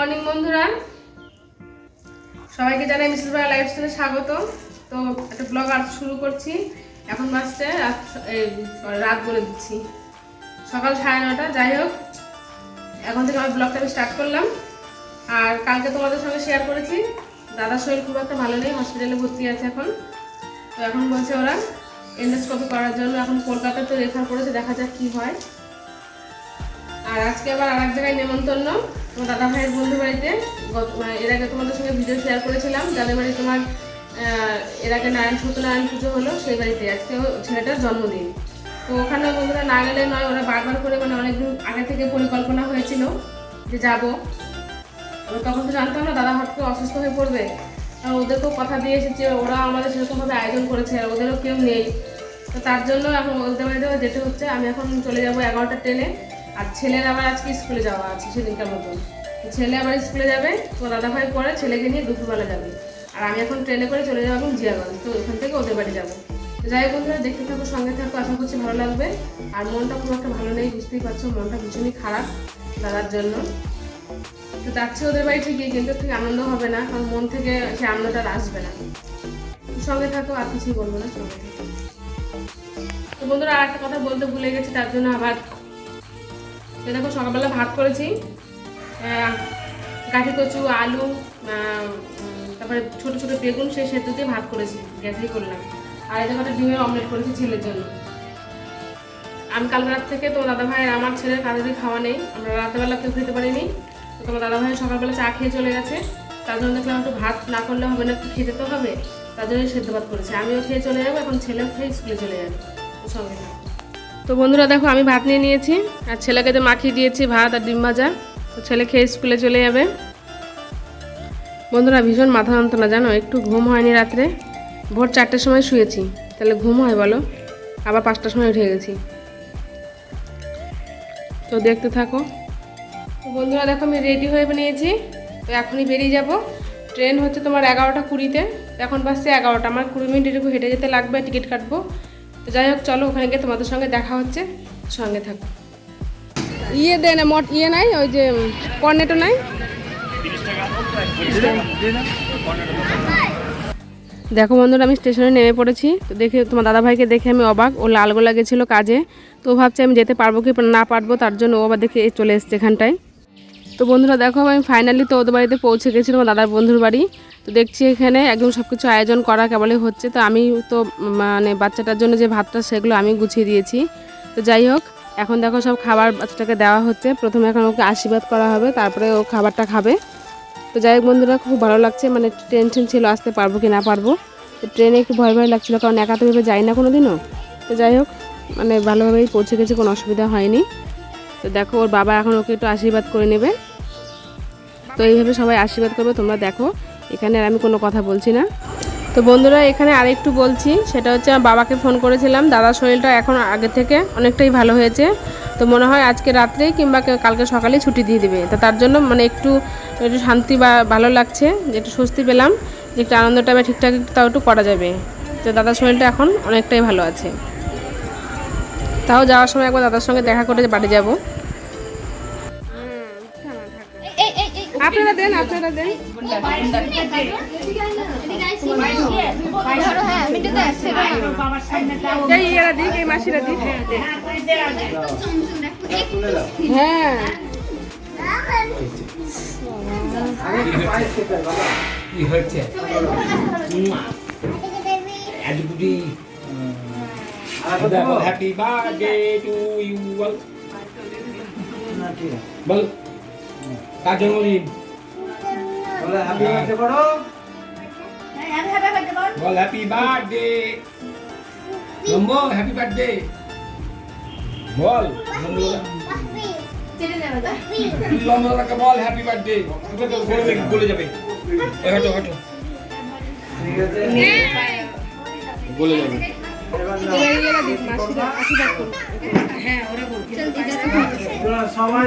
Morning বন্ধুরা। সবাইকে জানাই মিসেস বাড়া লাইফস্টাইলে স্বাগত তো একটা ব্লগ আজ শুরু করছি। এখন বাজছে রাত রাত বলে দিচ্ছি। সকাল সাড়ে নটা যাই হোক। এখন থেকে আমি ব্লগটা আমি স্টার্ট করলাম। আর কালকে তোমাদের সঙ্গে শেয়ার করেছি। দাদার শরীর খুব একটা ভালো নেই হসপিটালে ভর্তি আছে এখন। তো এখন বলছে ওরা এন্ডোস্কোপি করার জন্য এখন কলকাতায় তো রেফার করেছে, দেখা যাক কি হয়। আর আজকে আবার আর এক জায়গায় নেমন্তন্ন। তোমার দাদা ভাইয়ের বন্ধু বাড়িতে মানে এর আগে তোমাদের সঙ্গে ভিডিও শেয়ার করেছিলাম যাদের বাড়ি তোমার এর আগে নারায়ণ সত্যনারায়ণ পুজো হলো, সেই বাড়িতে। আজকে ছেলেটার জন্মদিন। তো ওখানে বন্ধুরা না গেলে নয়, ওরা বারবার করে মানে অনেকদিন আগে থেকে পরিকল্পনা হয়েছিল যে যাব। তখন তো জানতাম না, দাদা হট করে অসুস্থ হয়ে পড়বে। ওদেরকেও কথা দিয়ে এসেছে, ওরা আমাদের সেরকমভাবে আয়োজন করেছে, আর ওদেরও কেউ নেই। তো তার জন্য এখন ওদের বাড়িতে যেতে হচ্ছে, আমি এখন চলে যাব এগারোটা ট্রেনে। আর ছেলের আবার আজকে স্কুলে যাওয়া আছে সেদিনকার মতন। ছেলে আবার স্কুলে যাবে, তো দাদা ভাই পরে ছেলেকে নিয়ে দুপুরবেলা যাবে। আর আমি এখন ট্রেনে করে চলে যাব জিয়াগঞ্জ, তো ওখান থেকে ওদের বাড়ি যাব। যাই বন্ধুরা, দেখতে থাকো, সঙ্গে থাকো, আশা করছি ভালো লাগবে। আর মনটা খুব একটা ভালো নেই, বুঝতেই পারছ, মনটা ভীষণই খারাপ দাদার জন্য। তো যাচ্ছি ওদের বাড়ি ঠিকই, কিন্তু ঠিক আনন্দ হবে না, কারণ মন থেকে সে আনন্দটা আসবে না। সঙ্গে থাকো, আর কিছুই বলব না, সঙ্গে থাকো। তো বন্ধুরা, আর একটা কথা বলতে ভুলে গেছি, তার জন্য আবার তো দেখো, সকালবেলা ভাত করেছি। কাঠি কচু, আলু তারপরে ছোট ছোট বেগুন, সেই সেদ্ধ দিয়ে ভাত করেছি, গ্যাসেই করলাম। আর এটা একটা ডিমের অমলেট করেছি ছেলের জন্য। আমি কাল রাত থেকে তো দাদা ভাই আমার ছেলের কাজেরই খাওয়া নেই। আমরা রাতেবেলা কেউ খেতে পারিনি। তো তোমার দাদা ভাই সকালবেলা চা খেয়ে চলে গেছে। তার জন্য দেখলাম একটু ভাত না করলে হবে না, একটু খেতে তো হবে। তার জন্য সেদ্ধ ভাত করেছে। আমিও খেয়ে চলে যাব, এখন ছেলেও খেয়ে স্কুলে চলে যাবে। সঙ্গে। তো বন্ধুরা দেখো, আমি ভাত নিয়ে নিয়েছি, আর ছেলেকে তো মাখিয়ে দিয়েছি ভাত আর ডিম ভাজা। তো ছেলে খেয়ে স্কুলে চলে যাবে। বন্ধুরা, ভীষণ মাথা যন্ত্রণা, জানো? একটু ঘুম হয়নি রাত্রে। ভোর চারটের সময় শুয়েছি। তাহলে ঘুম হয় বলো? আবার পাঁচটার সময় উঠে গেছি। তো দেখতে থাকো। তো বন্ধুরা, দেখো, আমি রেডি হয়ে নিয়েছি। তো এখনই বেরিয়ে যাব। ট্রেন হচ্ছে তোমার এগারোটা কুড়িতে। এখন বাসছে এগারোটা। আমার কুড়ি মিনিট এটুকু হেঁটে যেতে লাগবে, টিকিট কাটবো। তো যাই হোক, চলো ওখানে গিয়ে তোমাদের সঙ্গে দেখা হচ্ছে। সঙ্গে থাকো। ইয়ে দে না, মট ইয়ে নাই, ওই যে কর্নেটো নাই? দেখো বন্ধুরা, আমি স্টেশনে নেমে পড়েছি। তো দেখে, তোমার দাদাভাইকে দেখে আমি অবাক। ও লালগোলা গেছিল কাজে। তো ভাবছে আমি যেতে পারব কি না পারব, তার জন্য ও আবার দেখে চলে এসছে এখানটায়। তো বন্ধুরা, দেখো আমি ফাইনালি তো ওদের বাড়িতে পৌঁছে গেছিলাম আমার দাদার বন্ধুর বাড়ি। দেখছি এখানে একদম সব কিছু আয়োজন করা কেবলই হচ্ছে। তো আমি তো মানে বাচ্চাটার জন্য যে ভাতটা, সেগুলো আমি গুছিয়ে দিয়েছি। তো যাই হোক, এখন দেখো সব খাবার বাচ্চাটাকে দেওয়া হচ্ছে। প্রথমে এখন ওকে আশীর্বাদ করা হবে, তারপরে ও খাবারটা খাবে। তো যাই হোক বন্ধুরা, খুব ভালো লাগছে মানে টেনশন ছিল, আসতে পারব কি না পারব। তো ট্রেনে একটু ভয় ভয় লাগছিল, কারণ একা তো ভেবে যাই না কোনো দিনও তো যাই হোক মানে ভালোভাবেই পৌঁছে গেছে, কোনো অসুবিধা হয়নি। তো দেখো, ওর বাবা এখন ওকে একটু আশীর্বাদ করে নেবে। তো এইভাবে সবাই আশীর্বাদ করবে, তোমরা দেখো। এখানে আর আমি কোনো কথা বলছি না। তো বন্ধুরা, এখানে আরেকটু বলছি, সেটা হচ্ছে আমার বাবাকে ফোন করেছিলাম। দাদার শরীরটা এখন আগে থেকে অনেকটাই ভালো হয়েছে। তো মনে হয় আজকে রাত্রে কিংবা কালকে সকালে ছুটি দিয়ে দেবে। তো তার জন্য মানে একটু একটু শান্তি বা ভালো লাগছে, যে একটু স্বস্তি পেলাম, যে একটু আনন্দটা ঠিকঠাক তাও একটু করা যাবে। তো দাদার শরীরটা এখন অনেকটাই ভালো আছে। তাও যাওয়ার সময় একবার দাদার সঙ্গে দেখা করে বাড়ি যাব। আপনারা দেন আপনারা দেন। এই এরা দিক এই মাসিরা দিক। হ্যাঁ। কি হচ্ছে হ্যাপি বার্থডে টু ইউ বল বল। কার জন্মদিন? বল happy birthday number happy birthday বল। নম্বরকে বল হ্যাপি বার্থডে বলে দেখি বলে যাবে। ওই হাঁটো হাঁটো। বলে যাবে। মাসিরা আশীর্বাদ সবাই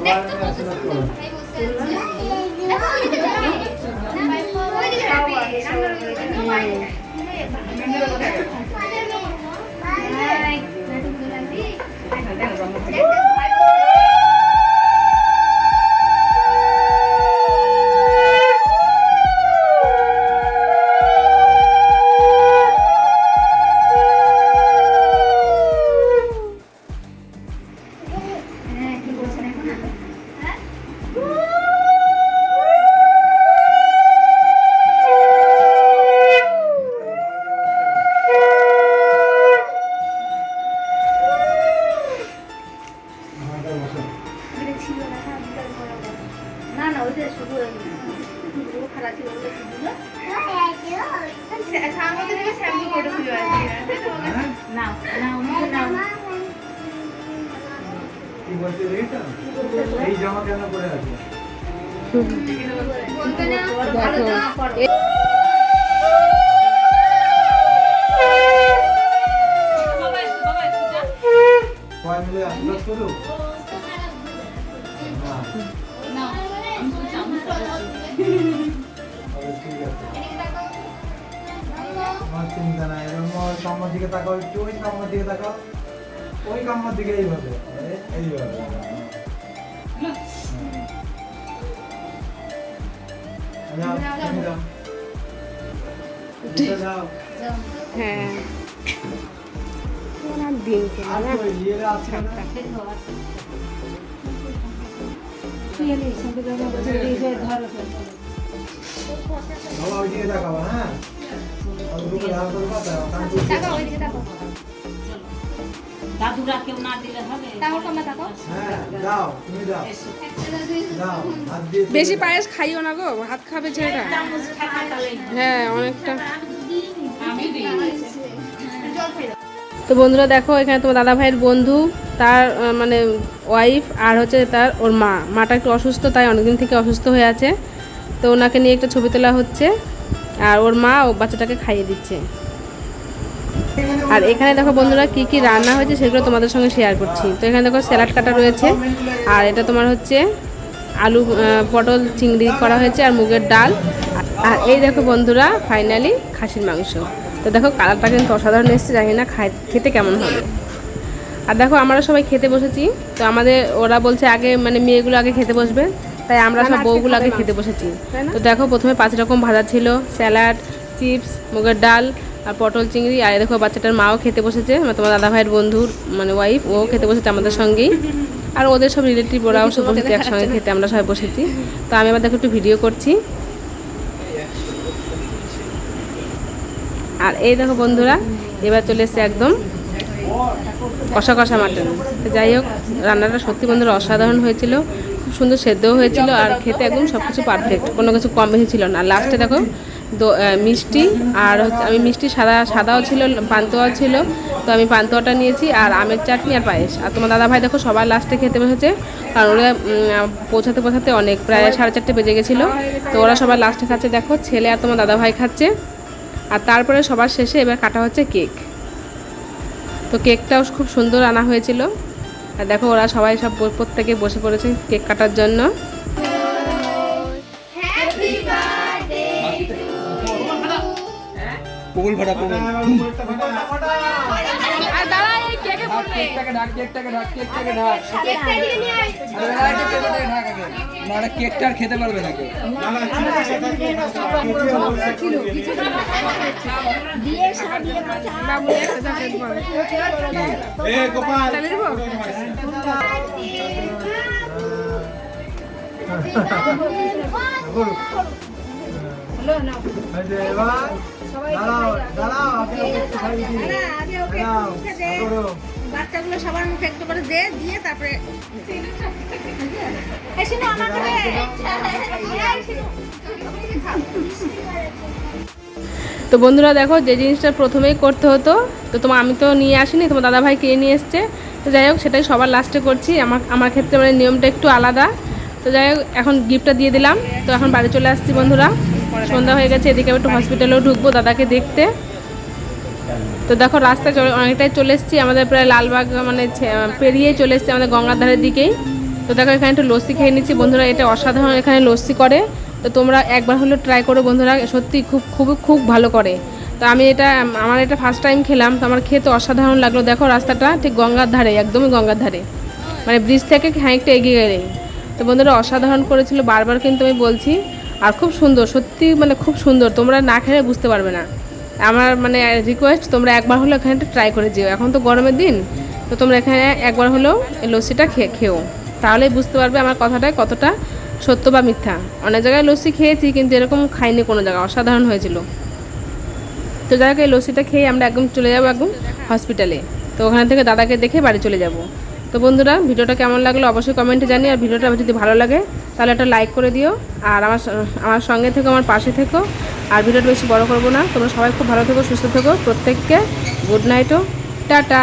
মিলে করে এই জামা কেন পরে আছে সবাই মিলে আশীর্বাদ করো ঠিক আছে আমার চিন্তা নাই ওই কাম্মার দিকে তাকাও একটু ওই কাম্মার দিকে তাকাও। ওই কাম্মার দিকে এইভাবে এইভাবে। হ্যাঁ। দিন আছে না? বাবা ওইদিকে তাকাও হ্যাঁ। হাত বেশি পায়েস খাইও না গো, ভাত খাবে ছেলেটা। হ্যাঁ অনেকটা। তো বন্ধুরা দেখো, এখানে তোমার দাদা ভাইয়ের বন্ধু, তার মানে ওয়াইফ আর হচ্ছে তার ওর মা। মাটা একটু অসুস্থ, তাই অনেকদিন থেকে অসুস্থ হয়ে আছে। তো ওনাকে নিয়ে একটা ছবি তোলা হচ্ছে। আর ওর মা ও বাচ্চাটাকে খাইয়ে দিচ্ছে। আর এখানে দেখো বন্ধুরা কি কি রান্না হয়েছে সেগুলো তোমাদের সঙ্গে শেয়ার করছি। তো এখানে দেখো স্যালাড কাটা রয়েছে। আর এটা তোমার হচ্ছে আলু পটল চিংড়ি করা হয়েছে আর মুগের ডাল। আর এই দেখো বন্ধুরা ফাইনালি খাসির মাংস। তো দেখো কালারটা কিন্তু অসাধারণ এসেছে, জানি না খাই খেতে কেমন হবে। আর দেখো আমরা সবাই খেতে বসেছি। তো আমাদের, ওরা বলছে আগে মানে মেয়েগুলো আগে খেতে বসবে। তাই আমরা সব বউগুলো আগে খেতে বসেছি। তো দেখো প্রথমে পাঁচ রকম ভাজা ছিল স্যালাড চিপস মুগের ডাল আর পটল চিংড়ি। আর এই দেখো বাচ্চাটার মাও খেতে বসেছে মানে তোমার দাদা ভাইয়ের বন্ধুর মানে ওয়াইফ ও খেতে বসেছে আমাদের সঙ্গেই। আর ওদের সব রিলেটিভ ওরাও সব বসেছে একসঙ্গে খেতে আমরা সবাই বসেছি। তো আমি আবার দেখো একটু ভিডিও করছি। আর এই দেখো বন্ধুরা এবার চলে এসছে একদম কষা কষা মাটন। যাই হোক রান্নাটা সত্যি বন্ধুরা অসাধারণ হয়েছিল। খুব সুন্দর সেদ্ধও হয়েছিল আর খেতে একদম সব কিছু পারফেক্ট কোনো কিছু কম বেশি ছিল না। লাস্টে দেখো মিষ্টি আর হচ্ছে, আমি মিষ্টি সাদা, সাদাও ছিল, পান্তুয়াও ছিল, তো আমি পান্তুয়াটা নিয়েছি আর আমের চাটনি আর পায়েস। আর তোমার দাদা ভাই দেখো, সবার লাস্টে খেতে বসেছে, কারণ ওরা পৌঁছাতে পৌঁছাতে অনেক, প্রায় সাড়ে চারটে বেজে গেছিল। তো ওরা সবার লাস্টে খাচ্ছে, দেখো, ছেলে আর তোমার দাদা ভাই খাচ্ছে। আর তারপরে সবার শেষে এবার কাটা হচ্ছে কেক তো কেকটাও খুব সুন্দর আনা হয়েছিল। আর দেখো ওরা সবাই সব প্রত্যেকে বসে পড়েছে কেক কাটার জন্য ফাটা ফাটা। কেকটাকে ঢাক কেকটাকে ঢাক কেকটাকে ঢাক। কেকটা আরে আর খেতে পারবে না কেউ। দাঁড়াও, দাঁড়াও, আগে ওকে দাঁড়াও। বাচ্চাগুলো সবার মুখে একটু করে দে দিয়ে তারপরে তো বন্ধুরা দেখো যে জিনিসটা প্রথমেই করতে হতো তো তোমার আমি তো নিয়ে আসিনি তোমার দাদা ভাই কিনে নিয়ে এসছে। তো যাই হোক সেটাই সবার লাস্টে করছি। আমার আমার ক্ষেত্রে মানে নিয়মটা একটু আলাদা। তো যাই হোক এখন গিফটটা দিয়ে দিলাম। তো এখন বাড়ি চলে আসছি বন্ধুরা। সন্ধ্যা হয়ে গেছে এদিকে আমি একটু হসপিটালেও ঢুকবো দাদাকে দেখতে। তো দেখো, রাস্তায় অনেকটাই চলে এসেছি। আমাদের প্রায় লালবাগ মানে পেরিয়েই চলে এসেছি আমাদের গঙ্গার ধারের দিকেই। তো দেখো, এখানে একটু লস্যি খেয়ে নিচ্ছি। বন্ধুরা, এটা অসাধারণ এখানে লস্যি করে। তো তোমরা একবার হলেও ট্রাই করো বন্ধুরা, সত্যি খুব খুব খুব ভালো করে। তো আমি এটা, আমার এটা ফার্স্ট টাইম খেলাম, তো আমার খেতে অসাধারণ লাগল। দেখো, রাস্তাটা ঠিক গঙ্গার ধারে একদমই গঙ্গার ধারে মানে ব্রিজ থেকে খানিকটা এগিয়ে গেলেই। তো বন্ধুরা, অসাধারণ করেছিল, বারবার কিন্তু আমি বলছি। আর খুব সুন্দর, সত্যি মানে খুব সুন্দর। তোমরা না খেলে বুঝতে পারবে না। আমার মানে রিকোয়েস্ট তোমরা একবার হলেও এখানে ট্রাই করে যেও। এখন তো গরমের দিন, তো তোমরা এখানে একবার হলেও এই লস্যিটা খেয়ে, খেও। তাহলেই বুঝতে পারবে আমার কথাটায় কতটা সত্য বা মিথ্যা। অনেক জায়গায় লস্যি খেয়েছি, কিন্তু এরকম খাইনি কোনো জায়গায়, অসাধারণ হয়েছিল। তো যাই হোক, এই লস্যিটা খেয়ে আমরা একদম চলে যাব একদম হসপিটালে তো ওখান থেকে দাদাকে দেখে বাড়ি চলে যাব। তো বন্ধুরা, ভিডিওটা কেমন লাগল অবশ্যই কমেন্টে জানি আর ভিডিওটা যদি ভালো লাগে, তাহলে একটা লাইক করে দিও, আর আমার আমার সঙ্গে থেকো, আমার পাশে থেকো, আর ভিডিওটা বেশি বড় করব না। তোমরা সবাই খুব ভালো থেকো, সুস্থ থেকো, প্রত্যেককে গুড নাইটও টাটা!